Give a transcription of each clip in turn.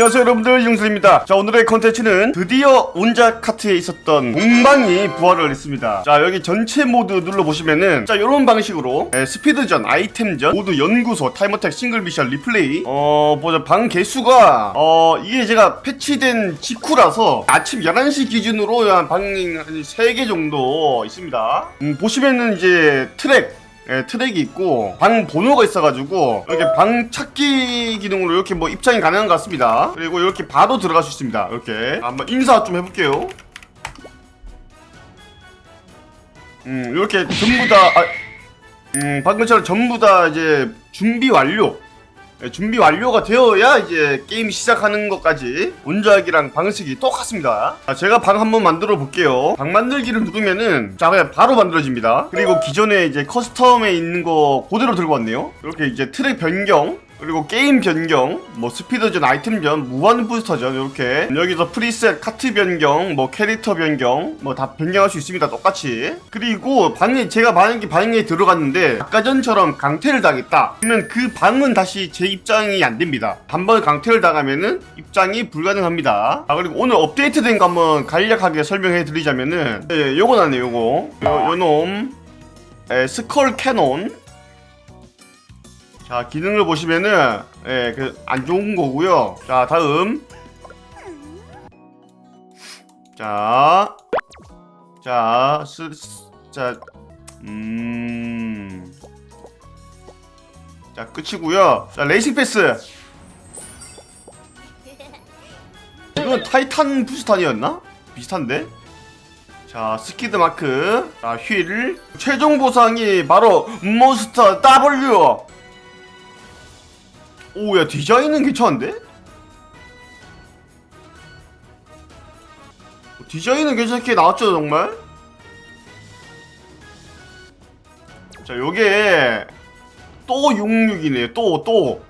안녕하세요 여러분들. 용슬입니다. 자 오늘의 컨텐츠는 드디어 온작 카트에 있었던 공방이 부활을 했습니다. 자 여기 전체 모드 눌러보시면은 자 요런 방식으로 예, 스피드전, 아이템전, 모두 연구소, 타임어택, 싱글 미션, 리플레이. 어 보자 방 개수가 어 이게 제가 패치된 직후라서 아침 11시 기준으로 한 방이 한 3개 정도 있습니다. 음, 보시면은 이제 트랙 예, 트랙이 있고 방 번호가 있어가지고 이렇게 방 찾기 기능으로 이렇게 뭐 입장이 가능한 것 같습니다. 그리고 이렇게 바로 들어갈 수 있습니다. 이렇게 한번 인사 좀 해볼게요. 음 이렇게 전부 다 아, 음 방금처럼 전부 다 이제 준비 완료. 예, 준비 완료가 되어야 이제 게임 시작하는 것까지 온작이랑 방식이 똑같습니다. 자, 제가 방 한번 만들어 볼게요. 방 만들기를 누르면은 자 바로 만들어집니다. 그리고 기존에 이제 커스텀에 있는 거 그대로 들고 왔네요. 이렇게 이제 트랙 변경 그리고 게임 변경, 뭐 스피드전, 아이템전, 무한 부스터전 이렇게 여기서 프리셋, 카트 변경, 뭐 캐릭터 변경, 뭐 다 변경할 수 있습니다. 똑같이. 그리고 방에 제가 만약에 방에 들어갔는데 아까 전처럼 강퇴를 당했다. 그러면 그 방은 다시 제 입장이 안 됩니다. 한번 강퇴를 당하면은 입장이 불가능합니다. 아 그리고 오늘 업데이트된 거 한번 간략하게 설명해 드리자면은 예, 요거 나네 요거. 요 요놈 에, 스컬 캐논 자 기능을 보시면은 예, 그 안 좋은 거고요. 자 다음 자, 자, 스, 스, 자, 음, 자 끝이고요. 자 레이싱 패스. 이건 타이탄 부스탄이었나? 비슷한데? 자 스키드 마크, 자 휠, 최종 보상이 바로 몬스터 W. 오야 디자인은 괜찮은데? 디자인은 괜찮게 나왔죠 정말? 자 요게 또 66이네 또또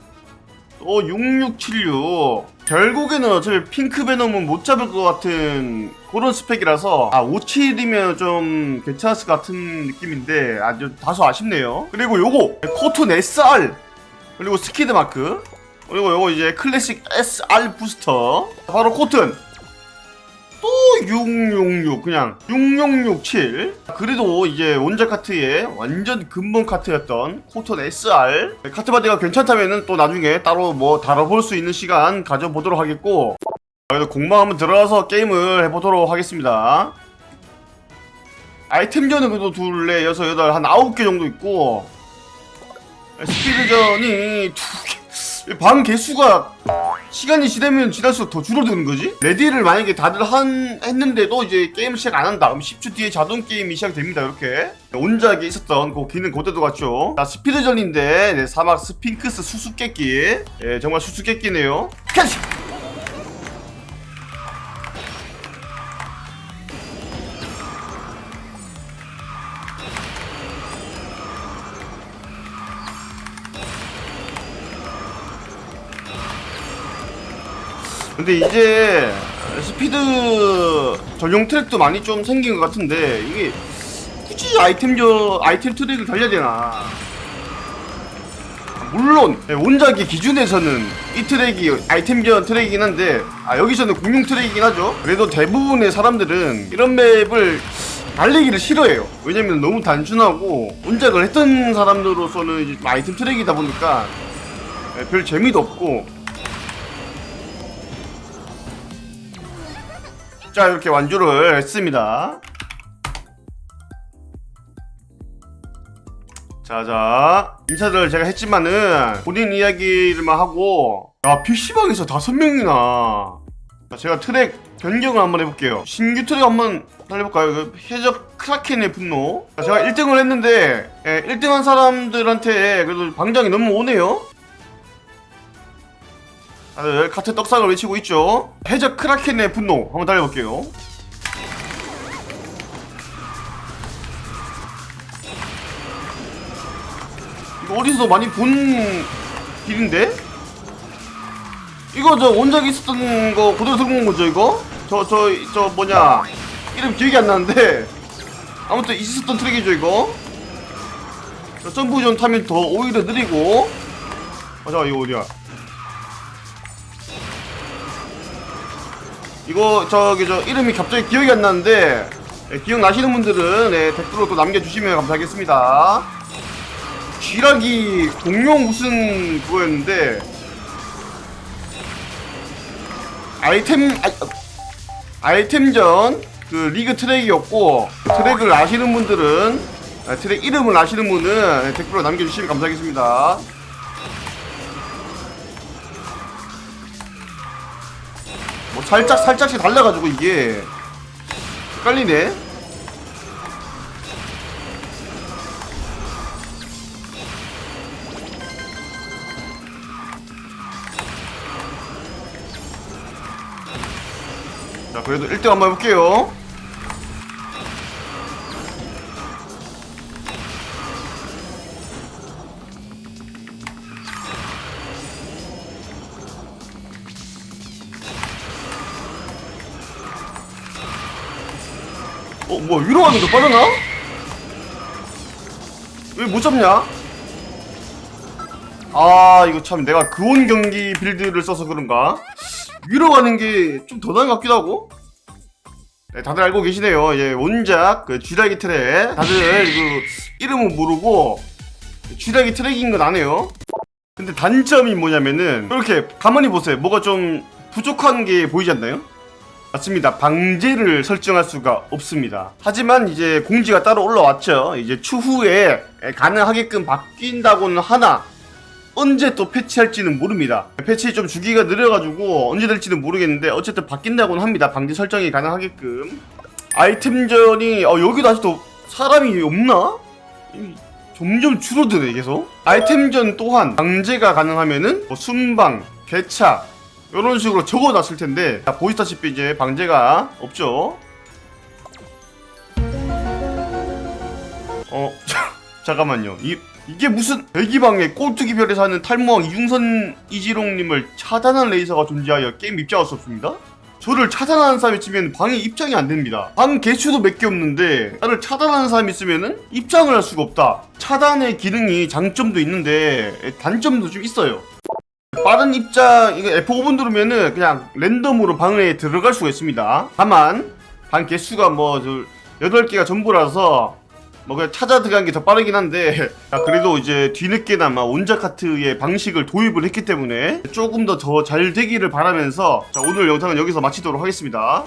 또 6676 결국에는 어차피 핑크 베놈은 못 잡을 것 같은 그런 스펙이라서 아 57이면 좀 괜찮았을 것 같은 느낌인데 아주 다소 아쉽네요. 그리고 요거 코톤 SR 그리고 스키드 마크. 그리고 요거 이제 클래식 SR 부스터. 바로 코튼. 또 666 그냥 6667 그래도 이제 원작 카트의 완전 근본 카트였던 코튼 SR 카트 바디가 괜찮다면은 또 나중에 따로 뭐 다뤄볼 수 있는 시간 가져보도록 하겠고. 그래도 공방 한번 들어가서 게임을 해보도록 하겠습니다. 아이템전은 그래도 둘레 여섯 여덟 한 아홉 개 정도 있고 스피드전이 두 개 방 개수가 시간이 지나면 지날수록 더 줄어드는 거지? 레디를 만약에 다들 한 했는데도 이제 게임 시작 안 한다. 그럼 10초 뒤에 자동 게임이 시작됩니다. 이렇게 온작에 있었던 그 기능 그대로 같죠. 자 스피드전인데 네, 사막 스핑크스 수수께끼. 예 정말 수수께끼네요. 근데 이제 스피드 전용 트랙도 많이 좀 생긴 것 같은데 이게 굳이 아이템 저 아이템 트랙을 달려야 되나? 물론 네, 원작의 기준에서는 이 트랙이 아이템전 트랙이긴 한데 아 여기서는 공룡 트랙이긴 하죠. 그래도 대부분의 사람들은 이런 맵을 달리기를 싫어해요. 왜냐면 너무 단순하고 원작을 했던 사람들로서는 아이템 트랙이다 보니까 네, 별 재미도 없고 자 이렇게 완주를 했습니다. 자자 인사들 제가 했지만은 본인 이야기를만 하고 야 PC방에서 다섯 명이나. 자, 제가 트랙 변경을 한번 해볼게요. 신규 트랙 한번 달려볼까요? 그 해적 크라켄의 분노. 자, 제가 1등을 했는데 예, 1등한 사람들한테 그래도 방장이 너무 오네요 다들 카트 떡상을 외치고 있죠. 해적 크라켄의 분노 한번 달려볼게요. 이거 어디서 많이 본 길인데? 이거 저 원작에 있었던 거 들고 온 거죠 이거? 저 저 저 뭐냐 이름 기억이 안 나는데 아무튼 있었던 트랙이죠 이거 저 점프 좀 타면 더 오히려 느리고 아 잠깐 이거 어디야 이거 저기 저 이름이 갑자기 기억이 안 나는데 예, 기억나시는 분들은 예, 댓글로 또 남겨주시면 감사하겠습니다. 쥐락이 공룡 무슨 그거였는데 아이템 아, 아이템전 그 리그 트랙이었고 트랙을 아시는 분들은 아, 트랙 이름을 아시는 분은 예, 댓글로 남겨주시면 감사하겠습니다. 뭐 살짝 살짝씩 달라가지고 이게 헷갈리네. 자 그래도 1등 한번 해볼게요. 어, 뭐 위로 가는 거 빠르나? 왜 못 잡냐? 아, 이거 참 내가 그온 경기 빌드를 써서 그런가? 위로 가는 게 좀 더 나은 것 같기도 하고? 네, 다들 알고 계시네요. 예, 원작 그 쥐라기 트랙. 다들 그 이름은 모르고 쥐라기 트랙인 건 아네요. 근데 단점이 뭐냐면은 이렇게 가만히 보세요. 뭐가 좀 부족한 게 보이지 않나요? 맞습니다. 방제를 설정할 수가 없습니다. 하지만 이제 공지가 따로 올라왔죠. 이제 추후에 가능하게끔 바뀐다고는 하나 언제 또 패치할지는 모릅니다. 패치 좀 주기가 느려가지고 언제 될지는 모르겠는데 어쨌든 바뀐다고는 합니다. 방제 설정이 가능하게끔 아이템전이 어, 여기도 아직도 사람이 없나? 이- 점점 줄어드네 계속 아이템전 또한 방제가 가능하면은 뭐 순방, 개차 이런 식으로 적어놨을 텐데 자, 보시다시피 이제 방제가 없죠 어 자, 잠깐만요 이, 이게 무슨 배기방에 꼴뚜기 별에 사는 탈모왕 이중선 이지롱님을 차단한 레이서가 존재하여 게임 입장할 수 없습니다? 저를 차단하는 사람이 있으면 방에 입장이 안 됩니다. 방 개수도 몇 개 없는데 나를 차단하는 사람이 있으면은 입장을 할 수가 없다. 차단의 기능이 장점도 있는데 단점도 좀 있어요. 빠른 입장 이거 F5번 누르면은 그냥 랜덤으로 방에 들어갈 수가 있습니다. 다만 방 개수가 뭐저 8개가 전부라서 뭐 그냥 찾아 들어간 게 더 빠르긴 한데 자, 그래도 이제 뒤늦게나마 온자 카트의 방식을 도입을 했기 때문에 조금 더 더 잘 되기를 바라면서 자, 오늘 영상은 여기서 마치도록 하겠습니다.